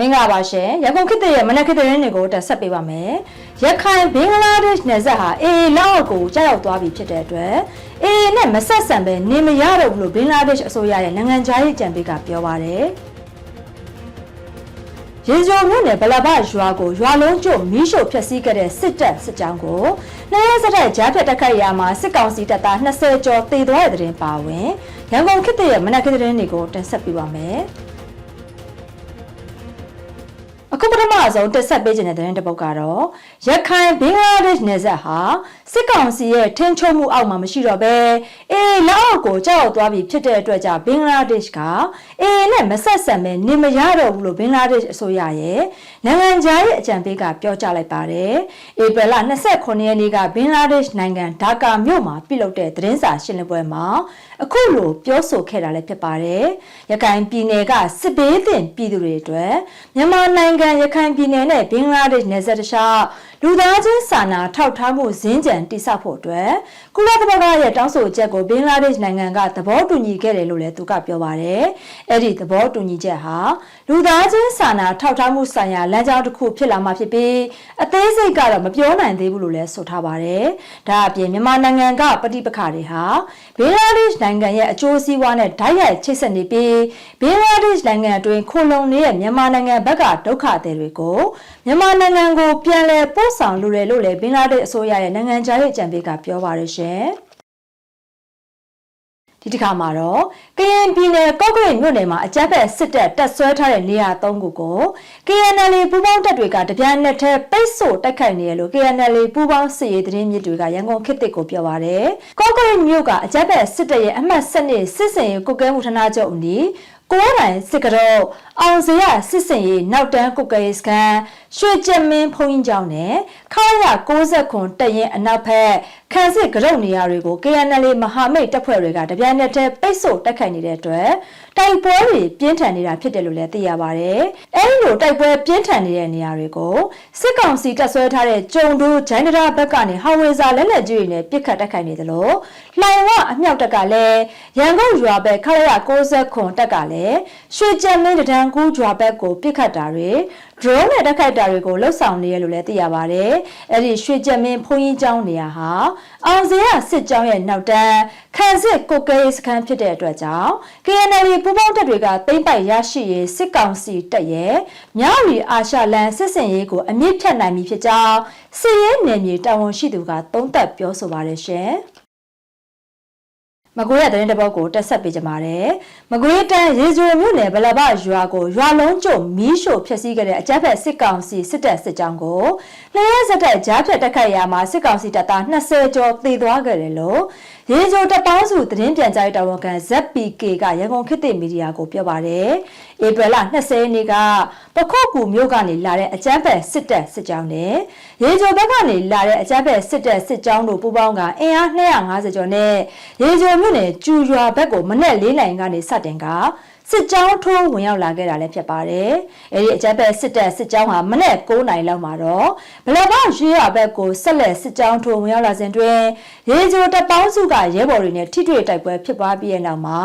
မင်္ဂလာပါရှင်ရန်ကုန်ခေတ်ရဲ့မနက်ခေတ်သတင်းတွေကိုတက်ဆက်ပေးပါမယ်ရခိုင်ဘင်္ဂလားဒေ့ရှ်နယ်စပ်ဟာအေအေလောက်ကိုကြောက်ရောက်သွားပြီဖြစ်တဲ့အတွက်အေအေနဲ့မဆက်ဆံပဲနေမရတော့ဘူးလို့ဘင်္ဂလားဒေ့ရှ်အစိုးရရဲ့နိုင်ငံခြားရေးကြံပေးကပြောပါတယ်ရေဂျိုမြို့နယ်ဗလဘရွာကိုရွာလုံးကျုပ်မီးရှို့ဖျက်ဆီးခဲ့တဲ့စစ်တပ်စစ်ကြောင်းကိုနှစ်ရက်စတဲ့ကြားဖြတ်တက်ခိုက်ရာမှာစစ်ကောင်စီတပ်သား20ကျော်တေသွားတဲ့တဲ့တင်ပါဝင်ရန်ကုန်ခေတ်ရဲ့မနက်ခေတ်သတင်းတွေကိုတင်ဆက်ပေးပါမယ်။ အခုပထမဆုံးတက်ဆက်ပေးခြင်းတဲ့သတင်းတစ်ပုဒ်ကတော့ရခိုင်ဘင်္ဂလားဒေ့ရှ်နယ်စပ်ဟာစစ်ကောင်စီရဲ့ထင်းချုံမှုအောက်မှာမရှိတော့ဘဲအေးလက်အောက်ကိုကြောက်ရောက်သွားပြီဖြစ်တဲ့အတွက်ကြောင့်ဘင်္ဂလားဒေ့ရှ်ကအေးနဲ့မဆက်ဆံပဲနေမရတော့ဘူးလို့ဘင်္ဂလားဒေ့ရှ်အစိုးရရဲ့နိုင်ငံခြားရေးအကြံပေးကပြောကြားလိုက်ပါတယ်။ဧပြီလ29ရက်နေ့ကဘင်္ဂလားဒေ့ရှ်နိုင်ငံဒါကာမြို့မှာပြုလုပ်တဲ့သတင်းစာရှင်းလင်းပွဲမှာအခုလိုပြောဆိုခဲ့တာလည်းဖြစ်ပါတယ်။ရခိုင်ပြည်နယ်ကစစ်ဘေးသင့်ပြည်သူတွေအတွက်မြန်မာနိုင်ငံရခိုင်ပြည်နယ်နဲ့ဘင်္ဂလားဒေ့ရှ်နယ်စပ်တခြား လူသားချင်းစာနာထောက်ထားမှုဇင်းကြံတိစောက်ဖို့အတွက်ကုလသမဂ္ဂရဲ့တောင်းဆိုချက်ကိုဘင်္ဂလားဒေ့ရှ်နိုင်ငံကသဘောတူညီခဲ့တယ်လို့လည်းသူကပြောပါတယ်။အဲ့ဒီသဘောတူညီချက်ဟာလူသားချင်းစာနာထောက်ထားမှုဆိုင်ရာလမ်းကြောင်းတစ်ခုဖြစ်လာမှာဖြစ်ပြီးအသေးစိတ်ကတော့မပြောနိုင်သေးဘူးလို့လည်းဆိုထားပါတယ်။ဒါအပြင်မြန်မာနိုင်ငံကပဋိပက္ခတွေဟာဘင်္ဂလားဒေ့ရှ်နိုင်ငံရဲ့အကျိုးစီးပွားနဲ့ဓာတ်ရိုက်ချိတ်ဆက်နေပြီးဘင်္ဂလားဒေ့ရှ်နိုင်ငံအတွင်းခိုလုံနေတဲ့မြန်မာနိုင်ငံဘက်ကဒုက္ခသည်တွေကိုမြန်မာနိုင်ငံကိုပြန်လည်ပို့ဆောင်လိုတယ်လို့လည်းဘင်္ဂလားဒေ့ရှ်အစိုးရရဲ့နိုင်ငံခြားရေးအကြံပေးကပြောပါရရှင်။ဒီတစ်ခါမှာတော့ကရင်ပြည်နယ်ကော့ကရိတ်မြို့နယ်မှာအကြမ်းဖက်စစ်တပ်တပ်ဆွဲထားတဲ့နေရာ၃ခုကို KNL ပူးပေါင်းတပ်တွေကတပြိုင်နက်တည်းပိတ်ဆို့တိုက်ခိုက်နေရလို့ KNL ပူးပေါင်းစစ်ရေးသတင်းမြစ်တွေကရန်ကုန်ခေတ်သစ်ကိုပြောပါရယ်ကော့ကရိတ်မြို့ကအကြမ်းဖက်စစ်တပ်ရဲ့အမှတ်7နှစ်စစ်စင်ရေးကုတ်ကဲမှုဌာနချုပ်အနီး ကိုးတိုင်စစ်ကတော့အောင်စရစစ်စင်ရေးနောက်တန်းကုတ်ကဲစကန်ရွှေကျက်မင်းဖုံးကြီးကျောင်းနဲ့ခါရ60ခွန်တက်ရင်အနောက်ဘက်ခန်းစစ်ကရုတ်နေရာတွေကို KNL မဟာမိတ်တပ်ဖွဲ့တွေကတပြိုင်နက်တည်းပိတ်ဆို့တိုက်ခိုက်နေတဲ့အတွက်တိုက်ပွဲတွေပြင်းထန်နေတာဖြစ်တယ်လို့လည်းသိရပါတယ်။အဲဒီလိုတိုက်ပွဲပြင်းထန်နေတဲ့နေရာတွေကိုစစ်ကောင်စီတပ်ဆွဲထားတဲ့ကြုံတို့ဂျိုင်းဒရာဘက်ကနေဟောင်ဝေဇာလက်လက်ကြီးတွေနဲ့ပစ်ခတ်တိုက်ခိုက်နေသလိုလှိုင်ဝ အမြောက်တပ်ကလည်းရန်ကုန်ရွာဘက်ခရရ60ခွန်တပ်ကလည်းရွှေကြက်မင်းတံကူးရွာဘက်ကိုပစ်ခတ်တာတွေ drone နဲ့တိုက်ခိုက်တာတွေကိုလှုပ်ဆောင်နေရလို့လည်းသိရပါတယ်။အဲ့ဒီရွှေကြက်မင်းဘုံကြီးကျောင်းနေရာဟာအောင်စရစစ်ကျောင်းရဲ့နောက်တန်းခန်းစစ်ကိုကဲစခန်းဖြစ်တဲ့အတွက်ကြောင့် KNL ပူးပေါင်းတပ်တွေကတိမ့်ပိုက်ရရှိရေးစစ်ကောင်စီတပ်ရဲ့မြဝတီအာရှလန်စစ်စင်ရေးကိုအမြင့်ဖြတ်နိုင်ပြီဖြစ်ကြောင်းစစ်ရေးနယ်မြေတာဝန်ရှိသူကသုံးသပ်ပြောဆိုပါတယ်ရှင်။ မကွေးရတဲ့တဲ့ဘောက်ကိုတက်ဆက်ပေးကြပါတယ်။မကွေးတန်းရေဂျိုမြို့နယ်ဗလဘရွာကိုရွာလုံးကျုံမီးရှို့ဖျက်ဆီးခဲ့တဲ့အကြမ်းဖက်စစ်ကောင်စီစစ်တပ်စစ်ကြောင်းကိုနှစ်ရက်စက်တဲ့ကြားဖြတ်တက်ခတ်ရာမှာစစ်ကောင်စီတပ်သား20ကျော်သေသွားခဲ့တယ်လို့ ရေဂျိုတပ်ပေါင်းစုသတင်းပြန်ကြားရေးတာဝန်ခံ ZPK ကရန်ကုန်ခေတ်သစ်မီဒီယာကိုပြောပါတယ်။ဧပြီလ20ရက်နေ့ကပခုတ်ကူမြို့ကနေလာတဲ့အကြမ်းဖက်စစ်တပ်စစ်ကြောင်းနဲ့ရေဂျိုဘက်ကနေလာတဲ့အကြမ်းဖက်စစ်တပ်စစ်ကြောင်းတို့ပူးပေါင်းကအင်အား250ကျော်နဲ့ရေဂျိုမြို့နယ်ကျူရွာဘက်ကိုမနေ့၄နိုင်ကနေစတင်က စစ်ကြောင်းထိုးဝင်ရောက်လာခဲ့တာလည်းဖြစ်ပါတယ်။အဲဒီအကြမ်းဖက်စစ်တပ်စစ်ကြောင်းဟာမနေ့9နိုင်လောက်မှာတော့ဗလဘရွေးရဘက်ကိုဆက်လက်စစ်ကြောင်းထိုးဝင်ရောက်လာစဉ်တွင်ရေဂျိုတပ်ပေါင်းစုကရဲဘော်တွေနဲ့ထိတွေ့တိုက်ပွဲဖြစ်ပွားပြီးတဲ့နောက်မှာ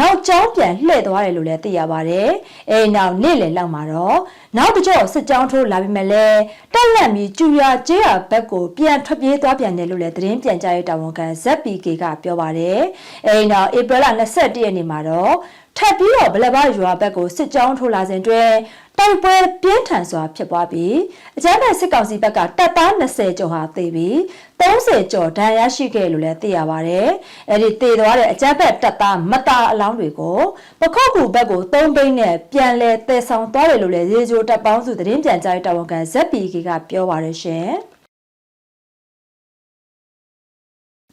နောက်ကျောင်းပြန်လှည့်သွားတယ်လို့လည်းသိရပါတယ်။အဲဒီနောက်နေ့လယ်လောက်မှာတော့နောက်တစ်ကြော့စစ်ကြောင်းထိုးလာပြီးမှလည်းတက်လက်ပြီးကျူရကျေးရဘက်ကိုပြန်ထွက်ပြေးသွားပြန်တယ်လို့လည်းသတင်းပြန်ကြားရေးတာဝန်ခံ ZPK ကပြောပါတယ်။အဲဒီနောက်ဧပြီလ21ရက်နေ့မှာတော့ ထပ်ပြီးတော့ဗလက်ဘရွာဘက်ကိုစစ်ကြောင်းထိုးလာစဉ်တွင်တိုက်ပွဲပြင်းထန်စွာဖြစ်ပွားပြီးအကြမ်းဖက်စစ်ကောင်စီဘက်ကတပ်သား20ကျော်ဟာသေပြီး30ကျော်ဒဏ်ရာရှိခဲ့လို့လည်းသိရပါတယ်။အဲဒီသေသွားတဲ့အကြမ်းဖက်တပ်သားမတာအလောင်းတွေကိုပခုတ်ကူဘက်ကိုသုံးဘိန်းနဲ့ပြန်လဲတည်ဆောင်သွားတယ်လို့လည်းရေဂျိုတပ်ပေါင်းစုသတင်းပြန်ကြားရေးတာဝန်ခံ ZPK ကပြောပါရရှင်။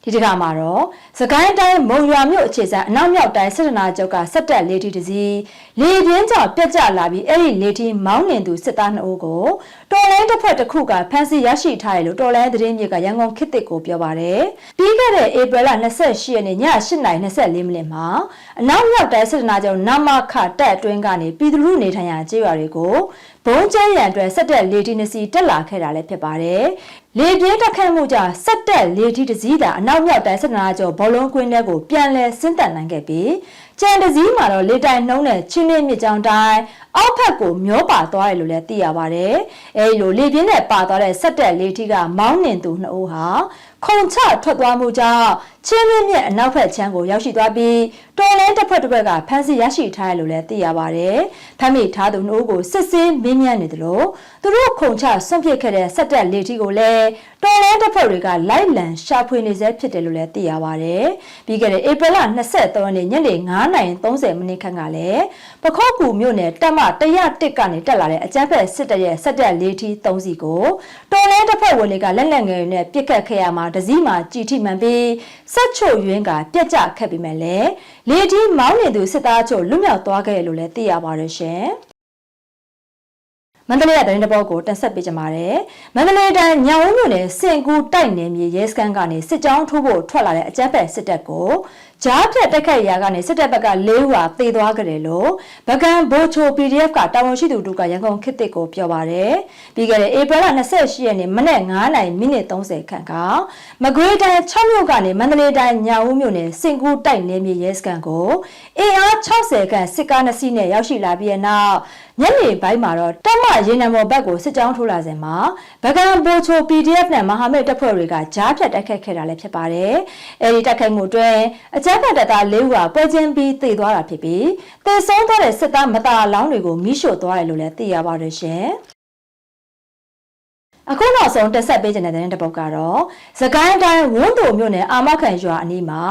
ဒီတစ်ခါမှာတော့စကိုင်းတိုင်းမုံရွာမြို့အခြေဆိုင်အနောက်မြောက်တိုင်းစစ်တနာချုပ်ကစက်တက်လေးထီတစ်စီးလေပြင်းကြောင့်ပြက်ကျလာပြီးအဲ့ဒီလေထီမောင်းနှင်သူစစ်သား2ဦးကိုတော်လိုင်းတစ်ဖက်တစ်ခုကဖမ်းဆီးရရှိထားတယ်လို့တော်လိုင်းသတင်းမြေကရန်ကုန်ခေတ်သစ်ကိုပြောပါတယ်ပြီးခဲ့တဲ့ဧပြီလ28ရက်နေ့ည8:24မိနစ်မှာအနောက်မြောက်တိုင်းစစ်တနာချုပ်နမခတက်အတွင်းကနေပြည်သူလူနေထိုင်ရာကျေးရွာတွေကိုဘုံကျဲရန်အတွက်စက်တက်လေထီနှစ်စီးတက်လာခဲ့တာလည်းဖြစ်ပါတယ် လေပြင်းတက်ခတ်မှုကြောင့်စက်တက်လေထီးတစ်စီးသာအနောက်မြောက်တိုင်းစစ်နာကျော်ဘောလုံးကွင်းထဲကိုပြန်လည်ဆင်းသက်နိုင်ခဲ့ပြီးကြံတစ်စီးမှာတော့လေတိုင်နှုံးတဲ့ချင်းနှင်းမြစ်ကြောင်တိုင်းအောက်ဖက်ကိုမျောပါသွားတယ်လို့လည်းသိရပါတယ်။အဲဒီလိုလေပြင်းနဲ့ပါသွားတဲ့စက်တက်လေထီးကမောင်းနှင်သူနှစ်ဦးဟာခုံချထွက်သွားမှုကြောင့် ချင်းနှင်းမြစ်အနောက်ဖက်ခြမ်းကိုရောက်ရှိသွားပြီးတော်လင်းတစ်ဖက်တစ်ဖက်ကဖမ်းဆီးရရှိထားတယ်လို့လည်းသိရပါတယ်။ဖမ်းမိထားသူနှစ်ဦးကိုစစ်ဆေးမင်းမြန်းနေတယ်လို့သူတို့ခုံချဆွန့်ပစ်ခဲ့တဲ့စက်တက်လေထီးကိုလည်းတော်လင်းတစ်ဖက်တွေကလိုက်လံရှာဖွေနေစေဖြစ်တယ်လို့လည်းသိရပါတယ်။ပြီးခဲ့တဲ့ဧပြီလ23ရက်နေ့ညနေ9:30မိနစ်ခန့်ကလည်းပခော့ကူမြို့နယ်တပ်မ101ကနေတက်လာတဲ့အကြမ်းဖက်စစ်တပ်ရဲ့စက်တက်လေးထီး3စီကိုတော်လဲတစ်ဖက်ဝင်တွေကလက်လက်ငယ်တွေနဲ့ပြစ်ခတ်ခဲ့ရမှာဒစည်းမှာကြည်ထိမှန်ပြီးစက်ချိုရင်းကပြက်ကျခတ်ပြီးမှလည်းလေးထီးမောင်းနေသူစစ်သားချိုလွတ်မြောက်သွားခဲ့တယ်လို့လည်းသိရပါတယ်ရှင်။မန္တလေးရဲ့တိုင်းတစ်ပုဒ်ကိုတင်ဆက်ပေးကြပါမယ်။မန္တလေးတိုင်းညောင်ဝန်းမြို့နယ်စင်ကူတိုက်နယ်မြေရဲစခန်းကနေစစ်ကြောင်းထိုးဖို့ထွက်လာတဲ့အကြမ်းဖက်စစ်တပ်ကို ကြားဖြတ်တိုက်ခိုက်ရာကနေစစ်တပ်ဘက်က၄ဦးဟာသေသွားကြတယ်လို့ဗကန်ဘိုချို PDF ကတာဝန်ရှိသူတို့ကရန်ကုန်ခေတ်သစ်ကိုပြောပါရယ်။ပြီးခဲ့တဲ့ဧပြီလ28ရက်နေ့မနက်9:30မိနစ်30ခန့်ကမကွေးတိုင်း6မြို့ကနေမန္တလေးတိုင်းညောင်ဝန်းမြို့နယ်စင်ကူတိုက်နယ်မြေရဲစခန်းကိုအင်အား60ခန့်စစ်ကားနှစ်စီးနဲ့ရောက်ရှိလာပြီးတဲ့နောက်ညနေပိုင်းမှာတော့တက်မရေနံမော်ဘက်ကိုစစ်ကြောင်းထိုးလာစဉ်မှာဗကန်ဘိုချို PDF နဲ့မဟာမိတ်တပ်ဖွဲ့တွေကကြားဖြတ်တိုက်ခိုက်ခဲ့တာလည်းဖြစ်ပါတယ်။အဲဒီတိုက်ခိုက်မှုအတွင်းအကြမ်းဖက်တပ်သား၄ဦးဟာပွဲချင်းပြီးသေသွားတာဖြစ်ပြီးသေဆုံးသွားတဲ့စစ်သားမသားလောင်းတွေကိုမိရှို့သွားတယ်လို့လည်းသိရပါတယ်ရှင်။ အခုနောက်ဆုံးတက်ဆက်ပေးခြင်းတဲ့တဲ့တစ်ပုဒ်ကတော့သကိုင်းတိုင်းဝန်းတိုမြို့နယ်အာမခံရွာအနီးမှာ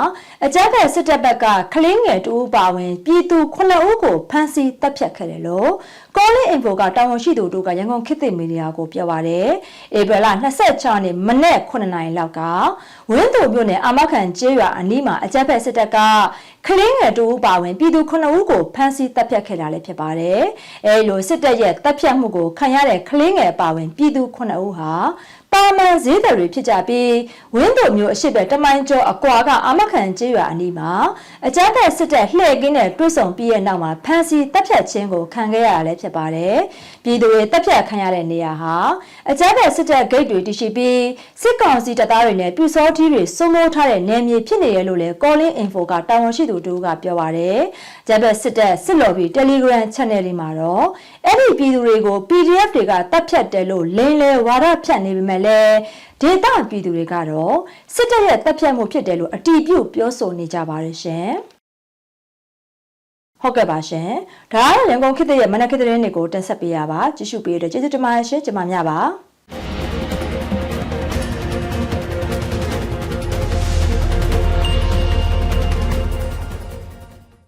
အကြမ်းဖက်စစ်တပ်ဘက်ကကလင်းငယ်တူပါဝင်ပြည်သူ9ဦးကိုဖမ်းဆီးတပ်ဖြတ်ခဲ့တယ်လို့ကောလင်းအင်ဖိုကတာဝန်ရှိသူတို့ကရန်ကုန်ခေတ်သစ်မီဒီယာကိုပြောပါတယ်။ဧပြီလ26ရက်နေ့မနေ့9နာရီလောက်ကဝင်းတိုမြို့နယ်အာမခံကျေးရွာအနီးမှာအကြမ်းဖက်စစ်တပ်က ကလင်းငယ်တူပါဝင်ပြည်သူ9ဦးကိုဖမ်းဆီးတပ်ဖြတ်ခဲ့တာလည်းဖြစ်ပါတယ်။အဲလိုစစ်တပ်ရဲ့တပ်ဖြတ်မှုကိုခံရတဲ့ကလင်းငယ်ပါဝင်ပြည်သူ9ဦးဟာ တာမန်ဈေးသည်တွေဖြစ်ကြပြီးဝင်းတို့မျိုးအရှိဘက်တမိုင်းကျော်အကွာကအာမခံကျေးရွာအနီးမှာအကြမ်းဖက်စစ်တပ်လှည့်ကင်းတဲ့တွဲဆောင်ပြီးရဲ့နောက်မှာဖမ်းဆီးတပ်ဖြတ်ခြင်းကိုခံခဲ့ရတာလည်းဖြစ်ပါတယ်။ပြည်သူတွေတပ်ဖြတ်ခံရတဲ့နေရာဟာအကြမ်းဖက်စစ်တပ်ဂိတ်တွေတရှိပြီးစစ်ကောင်စီတပ်သားတွေနဲ့ပြူစောထီးတွေစိုးမိုးထားတဲ့နယ်မြေဖြစ်နေရလို့လည်း Calling Info ကတာဝန်ရှိသူတို့ကပြောပါတယ်။ကြမ်းဖက်စစ်တပ်စစ်လော်ဘီ Telegram Channel လေးမှာတော့အဲ့ဒီပြည်သူတွေကို PDF တွေကတပ်ဖြတ်တယ်လို့လိန်လေဝါဒဖြတ်နေပေမဲ့လည်းဒေသပြည်သူတွေကတော့စစ်တပ်ရဲ့တပ်ဖြတ်မှုဖြစ်တယ်လို့အတီးပြုတ်ပြောဆိုနေကြပါတယ်ရှင်ဟုတ်ကဲ့ပါရှင်ဒါကတော့ရန်ကုန်ခေတ်ရဲ့မနက်ခေတ်သတင်းတွေကိုတင်ဆက်ပေးရပါကြည့်ရှုပေးတဲ့ကျေးဇူးတင်ပါတယ်ရှင်ကျွန်မများပါ